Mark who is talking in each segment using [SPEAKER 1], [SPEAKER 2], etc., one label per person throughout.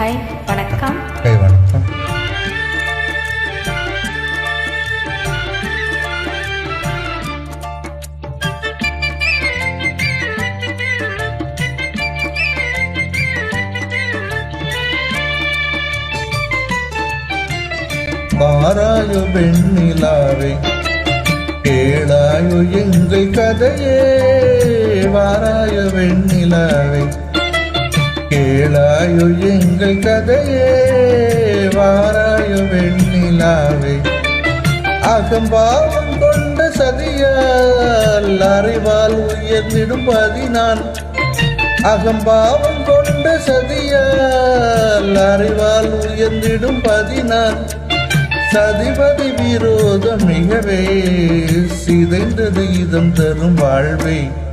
[SPEAKER 1] Hi வணக்கம்.
[SPEAKER 2] Hi வணக்கம். வாராயு வெண்ணிலாவை கேளாயு எங்கள் கதையே. வாராயு வெண்ணிலாவை கேளாயோ எங்கள் கதையே வாராயோ வெண்ணிலாவை. அகம்பாவம் கொண்ட சதியால் அறிவால் உயர்ந்திடும் பதினான். அகம்பாவம் கொண்ட சதியால் அறிவால் உயர்ந்திடும் பதினான். சதிபதி விரோதம் மிகவே சிதைந்தது இதம் தரும் வாழ்வை.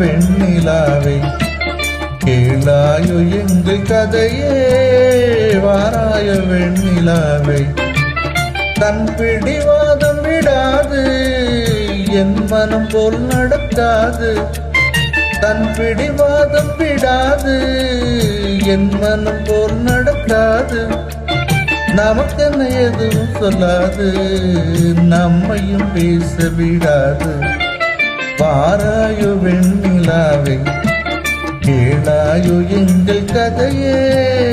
[SPEAKER 1] வெண்ணிலாவை கேளாயோ
[SPEAKER 2] எங்கள் கதையே. வாராய வெண்ணிலாவை தன் பிடிவாதம் விடாது என் மனம் போல் நடக்காது தன் பிடிவாதம் விடாது என் மனம் போல் நடக்காது நமக்கென்ன எதுவும் சொல்லாது நம்மையும் பேச விடாது. பாராயோ கேளாயோ எங்கள் கதையே.